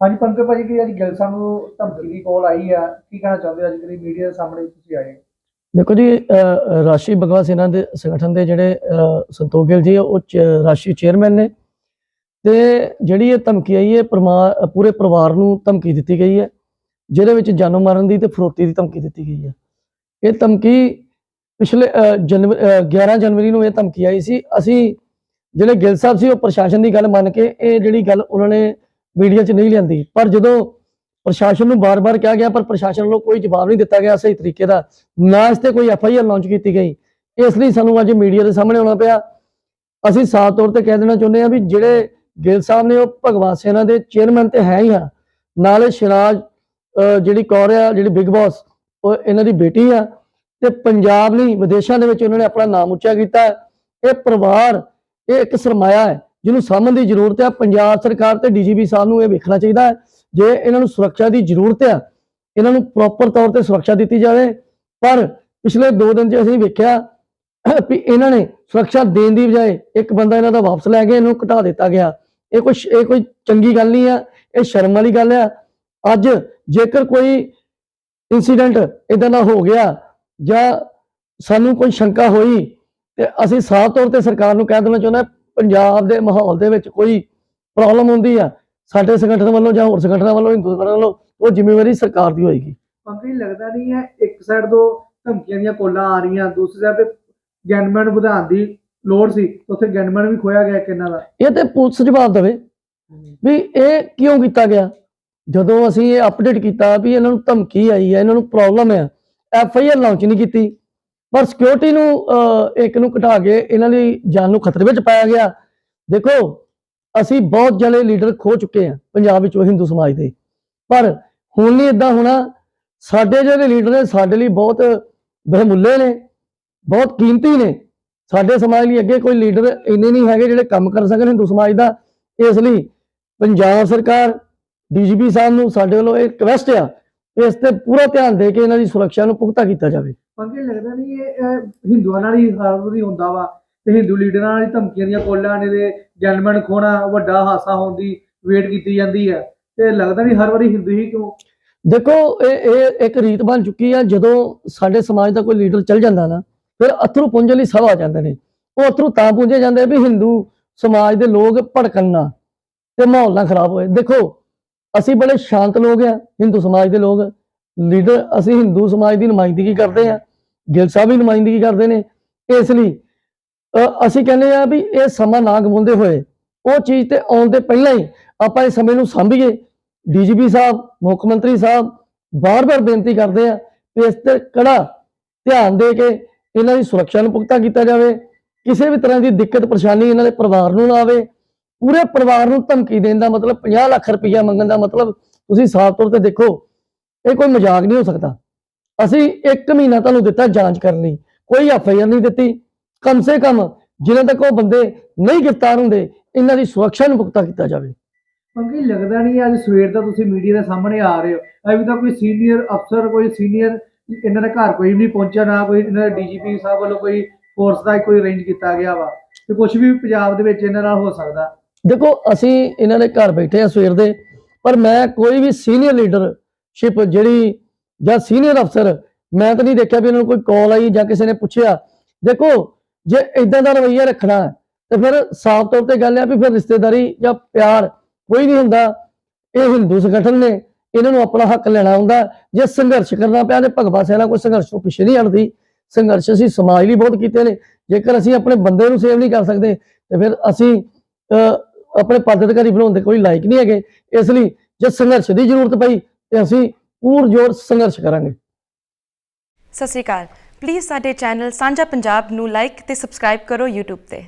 ਹਾਂਜੀ ਪੰਕਜ ਭਾਜੀ ਕਿ ਅੱਜ ਗਿਲ ਸਾਹਿਬ ਧਮਕੀ ਦੀ ਕਾਲ ਆਈ ਆ? ਕੀ ਕਹਿਣਾ ਚਾਹੁੰਦੇ ਅੱਜ ਦੀ ਮੀਡੀਆ ਦੇ ਸਾਹਮਣੇ ਤੁਸੀਂ ਆਏ? ਦੇਖੋ ਜੀ ਅ, ਰਾਸ਼ਟਰੀ ਭਗਵਾ ਸੈਨਾ ਦੇ ਸੰਗਠਨ ਦੇ ਜਿਹੜੇ ਅਹ ਸੰਤੋਖ ਗਿੱਲ ਜੀ ਆ, ਉਹ ਚ- ਰਾਸ਼ਟਰੀ ਚੇਅਰਮੈਨ ਨੇ। ਤੇ ਜਿਹੜੀ ਇਹ ਧਮਕੀ ਆਈ ਹੈ ਪਰਮਾ- ਪੂਰੇ ਪਰਿਵਾਰ ਨੂੰ ਧਮਕੀ ਦਿੱਤੀ ਗਈ ਹੈ ਜਿਹਦੇ ਵਿੱਚ ਜਾਨੋਂ ਮਾਰਨ ਦੀ ਤੇ ਫਰੋਤੀ ਦੀ ਧਮਕੀ ਦਿੱਤੀ ਗਈ ਹੈ। ਇਹ ਧਮਕੀ ਪਿਛਲੇ ਜਨਵਰੀ ਜਨਵ- 11 ਜਨਵਰੀ ਨੂੰ ਇਹ ਧਮਕੀ ਆਈ ਸੀ। ਅਸੀਂ ਜਿਹੜੇ ਗਿੱਲ ਸਾਹਿਬ ਸੀ, ਉਹ ਪ੍ਰਸ਼ਾਸਨ ਦੀ ਗੱਲ ਮੰਨ ਕੇ ਇਹ ਜਿਹੜੀ ਗੱਲ ਉਹਨਾਂ ਨੇ ਮੀਡੀਆ 'ਚ ਨਹੀਂ ਲਿਆਂਦੀ। ਪਰ ਜਦੋਂ ਪ੍ਰਸ਼ਾਸਨ ਨੂੰ ਬਾਰ-ਬਾਰ ਕਿਹਾ ਗਿਆ, ਪਰ ਪ੍ਰਸ਼ਾਸਨ ਵੱਲੋਂ ਕੋਈ ਜਵਾਬ ਨਹੀਂ ਦਿੱਤਾ ਗਿਆ ਸਹੀ ਤਰੀਕੇ ਦਾ, ਨਾ ਇਸ ਤੇ ਕੋਈ ਐਫ ਆਈ ਆਰ ਲਾਂਚ ਕੀਤੀ ਗਈ। ਇਸ ਲਈ ਸਾਨੂੰ ਅੱਜ ਮੀਡੀਆ ਦੇ ਸਾਹਮਣੇ ਆਉਣਾ ਪਿਆ। ਅਸੀਂ ਸਾਫ਼ ਤੌਰ ਤੇ ਕਹਿ ਦੇਣਾ ਚਾਹੁੰਦੇ ਹਾਂ ਵੀ ਜਿਹੜੇ ਗਿੱਲ ਸਾਹਿਬ ਨੇ, ਉਹ ਭਗਵਾਨ ਸੈਨਾ ਦੇ ਚੇਅਰਮੈਨ ਤੇ ਹੈ ਹੀ ਆ। ਨਾਲੇ ਸ਼ਿਰਾਜ ਅਹ, ਜਿਹੜੀ ਕੌਰ ਆ, ਜਿਹੜੀ ਬਿਗ ਬਾਸ, ਉਹ ਇਹਨਾਂ ਦੀ ਬੇਟੀ ਆ। ਤੇ ਪੰਜਾਬ ਲਈ ਵਿਦੇਸ਼ਾਂ ਦੇ ਵਿੱਚ ਉਹਨਾਂ ਨੇ ਆਪਣਾ ਨਾਮ ਉੱਚਾ ਕੀਤਾ ਇਹ ਪਰਿਵਾਰ, ਇਹ ਇੱਕ ਸਰਮਾਇਆ ਹੈ, ਜਿਹਨੂੰ ਸਾਂਭਣ ਦੀ ਜ਼ਰੂਰਤ ਹੈ। ਪੰਜਾਬ ਸਰਕਾਰ ਤੇ ਡੀਜੀਪੀ ਸਾਹਿਬ ਨੂੰ ਇਹ ਵੇਖਣਾ ਚਾਹੀਦਾ ਹੈ, ਜੇ ਇਹਨਾਂ ਨੂੰ ਸੁਰੱਖਿਆ ਦੀ ਜ਼ਰੂਰਤ ਹੈ, ਇਹਨਾਂ ਨੂੰ ਪ੍ਰੋਪਰ ਤੌਰ ਤੇ ਸੁਰੱਖਿਆ ਦਿੱਤੀ ਜਾਵੇ। ਪਰ ਪਿਛਲੇ 2 ਦਿਨ 'ਚ ਅਸੀਂ ਵੇਖਿਆ ਵੀ ਇਹਨਾਂ ਨੇ ਸੁਰੱਖਿਆ ਦੇਣ ਦੀ ਬਜਾਏ ਇੱਕ ਬੰਦਾ ਇਹਨਾਂ ਦਾ ਵਾਪਸ ਲੈ ਕੇ ਇਹਨੂੰ ਘਟਾ ਦਿੱਤਾ ਗਿਆ। ਇਹ ਕੋਈ ਇਹ ਕੋਈ ਚੰਗੀ ਗੱਲ ਨਹੀਂ ਆ ਇਹ ਸ਼ਰਮ ਵਾਲੀ ਗੱਲ ਆ ਅੱਜ ਜੇਕਰ ਕੋਈ ਇਨਸੀਡੈਂਟ ਇਦਾਂ ਦਾ ਹੋ ਗਿਆ ਜਾਂ ਸਾਨੂੰ ਕੋਈ ਸ਼ੰਕਾ ਹੋਈ ਤੇ ਅਸੀਂ ਸਾਫ਼ ਤੌਰ ਤੇ ਸਰਕਾਰ ਨੂੰ ਕਹਿ ਦੇਣਾ ਚਾਹੁੰਦਾ ਪੰਜਾਬ ਦੇ ਮਾਹੌਲ ਦੇ ਵਿੱਚ ਕੋਈ ਪ੍ਰੋਬਲਮ ਹੁੰਦੀ ਆ ਸਾਡੇ ਸੰਗਠਨ ਵੱਲੋਂ ਜਾਂ ਹੋਰ ਸੰਗਠਨਾਂ ਵੱਲੋਂ ਹਿੰਦੂ ਸੰਗਠਨ ਵੱਲੋਂ ਉਹ ਜ਼ਿੰਮੇਵਾਰੀ ਸਰਕਾਰ ਦੀ ਹੋਏਗੀ। ਪੰਕਜ ਲੱਗਦਾ ਨਹੀਂ ਹੈ ਇੱਕ ਸਾਈਡ ਤੋਂ ਧਮਕੀਆਂ ਦੀਆਂ ਕੋਲਾਂ ਆ ਰਹੀਆਂ ਦੂਸਰੀ ਸਾਈਡ ਤੇ ਗੈਨਮੈਨ ਵਧਾਉਣ ਦੀ ਲੋੜ ਸੀ ਉੱਥੇ ਗੈਨਮੈਨ ਵੀ ਖੋਇਆ ਗਿਆ ਕਿੰਨਾ ਦਾ। ਇਹ ਤੇ ਪੁਲਿਸ ਜਵਾਬ ਦੇਵੇ ਵੀ ਇਹ ਕਿਉਂ ਕੀਤਾ ਗਿਆ? ਜਦੋਂ ਅਸੀਂ ਇਹ ਅਪਡੇਟ ਕੀਤਾ ਵੀ ਇਹਨਾਂ ਨੂੰ ਧਮਕੀ ਆਈ ਹੈ ਇਹਨਾਂ ਨੂੰ ਪ੍ਰੋਬਲਮ ਹੈ ਐਫ ਆਈ ਆਰ ਲਾਂਚ ਨਹੀਂ ਕੀਤੀ। ਪਰ ਸਿਕਿਉਰਿਟੀ ਨੂੰ ਇੱਕ ਨੂੰ ਘਟਾ ਕੇ ਇਹਨਾਂ ਦੀ ਜਾਨ ਨੂੰ ਖਤਰੇ ਵਿੱਚ ਪਾਇਆ ਗਿਆ। ਦੇਖੋ, ਅਸੀਂ ਬਹੁਤ ਜਲੇ ਲੀਡਰ ਖੋ ਚੁੱਕੇ ਹਾਂ ਪੰਜਾਬ ਵਿੱਚੋਂ ਹਿੰਦੂ ਸਮਾਜ ਦੇ। ਪਰ ਹੁਣ ਨਹੀਂ ਇਦਾਂ ਹੋਣਾ। ਸਾਡੇ ਜਿਹੜੇ ਲੀਡਰ ਨੇ, ਸਾਡੇ ਲਈ ਬਹੁਤ ਬਹਿਮੁੱਲੇ ਨੇ, ਬਹੁਤ ਕੀਮਤੀ ਨੇ। ਸਾਡੇ ਸਮਾਜ ਲਈ ਅੱਗੇ ਕੋਈ ਲੀਡਰ ਇੰਨੇ ਨਹੀਂ ਹੈਗੇ ਜਿਹੜੇ ਕੰਮ ਕਰ ਸਕਣ ਹਿੰਦੂ ਸਮਾਜ ਦਾ। ਇਸ ਲਈ ਪੰਜਾਬ ਸਰਕਾਰ ਡੀਜੀਪੀ ਸਾਹਿਬ ਨੂੰ ਸਾਡੇ ਵੱਲੋਂ ਇਹ ਰਿਕਵੈਸਟ ਆ ਇਸ ਤੇ ਪੂਰਾ ਧਿਆਨ ਦੇ ਕੇ ਇਹਨਾਂ ਦੀ ਸੁਰੱਖਿਆ ਨੂੰ ਪੁਖਤਾ ਕੀਤਾ ਜਾਵੇ। ਪੰਕਜ ਲੱਗਦਾ ਨਹੀਂ ਇਹ ਹਿੰਦੂਆਂ ਨਾਲ ਹੀ ਹਰ ਵਾਰੀ ਹੁੰਦਾ ਵਾ। ਤੇ ਹਿੰਦੂ ਲੀਡਰਾਂ ਨਾਲ ਹੀ ਧਮਕੀਆਂ ਦੀਆਂ ਕੋਲਾਂ ਨੇ ਦੇ ਖੋਣਾ ਵੱਡਾ ਹਾਸਾ ਹੋਣ ਦੀ ਵੇਟ ਕੀਤੀ ਜਾਂਦੀ ਹੈ। ਤੇ ਲੱਗਦਾ ਨਹੀਂ ਹਰ ਵਾਰੀ ਹਿੰਦੂ ਹੀ ਕਿਉਂ? ਦੇਖੋ ਇਹ ਇਹ ਇੱਕ ਰੀਤ ਬਣ ਚੁੱਕੀ ਆ ਜਦੋਂ ਸਾਡੇ ਸਮਾਜ ਦਾ ਕੋਈ ਲੀਡਰ ਚੱਲ ਜਾਂਦਾ ਨਾ ਫਿਰ ਅਥਰੂ ਪੁੰਜਣ ਲਈ ਸਭ ਆ ਜਾਂਦੇ ਨੇ। ਉਹ ਅਥਰੂ ਤਾਂ ਪੁੰਜੇ ਜਾਂਦੇ ਵੀ ਹਿੰਦੂ ਸਮਾਜ ਦੇ ਲੋਕ ਭੜਕਣ ਨਾ ਤੇ ਮਾਹੌਲ ਨਾ ਖਰਾਬ ਹੋਏ। ਦੇਖੋ ਅਸੀਂ ਬੜੇ ਸ਼ਾਂਤ ਲੋਕ ਆ ਹਿੰਦੂ ਸਮਾਜ ਦੇ ਲੋਕ। ਲੀਡਰ ਅਸੀਂ ਹਿੰਦੂ ਸਮਾਜ ਦੀ ਨੁਮਾਇੰਦਗੀ ਕਰਦੇ ਆ ਗਿੱਲ ਸਾਹਿਬ ਵੀ ਨੁਮਾਇੰਦਗੀ ਕਰਦੇ ਨੇ। ਇਸ ਲਈ ਅ, ਅਸੀਂ ਕਹਿੰਦੇ ਆ ਵੀ ਇਹ ਸਮਾਂ ਨਾ ਗਵਾਉਂਦੇ ਹੋਏ ਉਹ ਚੀਜ਼ ਤੇ ਆਉਣ ਦੇ ਪਹਿਲਾਂ ਹੀ ਆਪਾਂ ਇਸ ਸਮੇਂ ਨੂੰ ਸਾਂਭੀਏ। ਡੀਜੀਪੀ ਸਾਹਿਬ ਮੁੱਖ ਮੰਤਰੀ ਸਾਹਿਬ ਬਾਰ-ਬਾਰ ਬੇਨਤੀ ਕਰਦੇ ਆ ਕਿ ਇਸ ਤੇ ਕੜਾ ਧਿਆਨ ਦੇ ਕੇ ਇਹਨਾਂ ਦੀ ਸੁਰੱਖਿਆ ਨੂੰ ਪੁਖਤਾ ਕੀਤਾ ਜਾਵੇ। ਕਿਸੇ ਵੀ ਤਰ੍ਹਾਂ ਦੀ ਦਿੱਕਤ ਪਰੇਸ਼ਾਨੀ ਇਹਨਾਂ ਦੇ ਪਰਿਵਾਰ ਨੂੰ ਨਾ ਆਵੇ। ਪੂਰੇ ਪਰਿਵਾਰ ਨੂੰ ਧਮਕੀ ਦੇਣ ਦਾ ਮਤਲਬ 50 ਲੱਖ ਰੁਪਈਆ ਮੰਗਣ ਦਾ ਮਤਲਬ ਤੁਸੀਂ ਸਾਫ਼ ਤੌਰ ਤੇ ਦੇਖੋ, ਇਹ ਕੋਈ ਮਜ਼ਾਕ ਨਹੀਂ ਹੋ ਸਕਦਾ। ਅਸੀਂ 1 ਮਹੀਨਾ ਤੁਹਾਨੂੰ ਦਿੱਤਾ ਜਾਂਚ ਕਰਨ ਲਈ, ਕੋਈ ਐਫ ਆਈ ਆਰ ਨਹੀਂ ਦਿੱਤੀ। ਕਮ ਸੇ ਕਮ ਜਿਨ੍ਹਾਂ ਤੱਕ ਉਹ ਬੰਦੇ ਨਹੀਂ ਗ੍ਰਿਫਤਾਰ ਹੁੰਦੇ, ਇਹਨਾਂ ਦੀ ਸੁਰੱਖਿਆ ਨੂੰ ਪੁਖਤਾ ਕੀਤਾ ਜਾਵੇ। ਪੰਕਜ ਲੱਗਦਾ ਨਹੀਂ ਅੱਜ ਸਵੇਰ ਦਾ ਤੁਸੀਂ ਮੀਡੀਆ ਦੇ ਸਾਹਮਣੇ ਆ ਰਹੇ ਹੋ। ਅਜੇ ਤਾਂ ਕੋਈ ਸੀਨੀਅਰ ਅਫਸਰ, ਕੋਈ ਸੀਨੀਅਰ ਇਹਨਾਂ ਦੇ ਘਰ ਕੋਈ ਨਹੀਂ ਪਹੁੰਚਿਆ, ਨਾ ਕੋਈ ਇਹਨਾਂ ਦੇ ਡੀਜੀਪੀ ਸਾਹਿਬ ਵੱਲੋਂ ਕੋਈ ਫੋਰਸ ਦਾ ਕੋਈ ਅਰੇਂਜ ਕੀਤਾ ਗਿਆ ਵਾ। ਤੇ ਕੁਝ ਵੀ ਪੰਜਾਬ ਦੇ ਵਿੱਚ ਇਹਨਾਂ ਨਾਲ ਹੋ ਸਕਦਾ। ਦੇਖੋ ਅਸੀਂ ਇਹਨਾਂ ਦੇ ਘਰ ਬੈਠੇ ਆ ਸਵੇਰ ਦੇ ਪਰ ਮੈਂ ਕੋਈ ਵੀ ਸੀਨੀਅਰ ਲੀਡਰਸ਼ਿਪ ਜਿਹੜੀ ਜਾਂ ਸੀਨੀਅਰ ਅਫਸਰ ਮੈਂ ਤਾਂ ਨਹੀਂ ਦੇਖਿਆ ਵੀ ਇਹਨਾਂ ਨੂੰ ਕੋਈ ਕਾਲ ਆਈ ਜਾਂ ਕਿਸੇ ਨੇ ਪੁੱਛਿਆ। ਦੇਖੋ ਜੇ ਇਦਾਂ ਦਾ ਰਵੱਈਆ ਰੱਖਣਾ ਹੈ, ਤੇ ਫਿਰ ਸਾਫ਼ ਤੌਰ ਤੇ ਗੱਲ ਹੈ ਵੀ ਫਿਰ ਰਿਸ਼ਤੇਦਾਰੀ ਜਾਂ ਪਿਆਰ ਕੋਈ ਨਹੀਂ ਹੁੰਦਾ। ਇਹ ਹਿੰਦੂ ਸੰਗਠਨ ਨੇ ਇਹਨਾਂ ਨੂੰ ਆਪਣਾ ਹੱਕ ਲੈਣਾ ਹੁੰਦਾ। ਜੇ ਸੰਘਰਸ਼ ਕਰਨਾ ਪਿਆ ਤੇ ਭਗਵਾ ਸੈਨਾ ਕੋਈ ਸੰਘਰਸ਼ ਤੋਂ ਪਿੱਛੇ ਨਹੀਂ ਹਟਦੀ। ਸੰਘਰਸ਼ ਅਸੀਂ ਸਮਾਜ ਲਈ ਬਹੁਤ ਕੀਤੇ ਨੇ। ਜੇਕਰ ਅਸੀਂ ਆਪਣੇ ਬੰਦੇ ਨੂੰ ਸੇਵ ਨਹੀਂ ਕਰ ਸਕਦੇ ਤੇ ਫਿਰ ਅਸੀਂ ਅਹ, ਆਪਣੇ ਪਦ ਅਧਿਕਾਰੀ ਬਣਾਉਣ ਦੇ ਕੋਈ ਲਾਇਕ ਨਹੀਂ ਹੈਗੇ। ਇਸ ਲਈ ਜੇ ਸੰਘਰਸ਼ ਦੀ ਜ਼ਰੂਰਤ ਪਈ ਤੇ ਅਸੀਂ ਪੂਰ ਜੋਰ ਸੰਘਰਸ਼ ਕਰਾਂਗੇ। ਸਤਿ ਸ਼੍ਰੀ ਅਕਾਲ। ਪਲੀਜ਼ ਸਾਡੇ ਚੈਨਲ ਸਾਂਝਾ ਪੰਜਾਬ ਨੂੰ ਲਾਈਕ ਤੇ ਸਬਸਕ੍ਰਾਈਬ ਕਰੋ YouTube ਤੇ।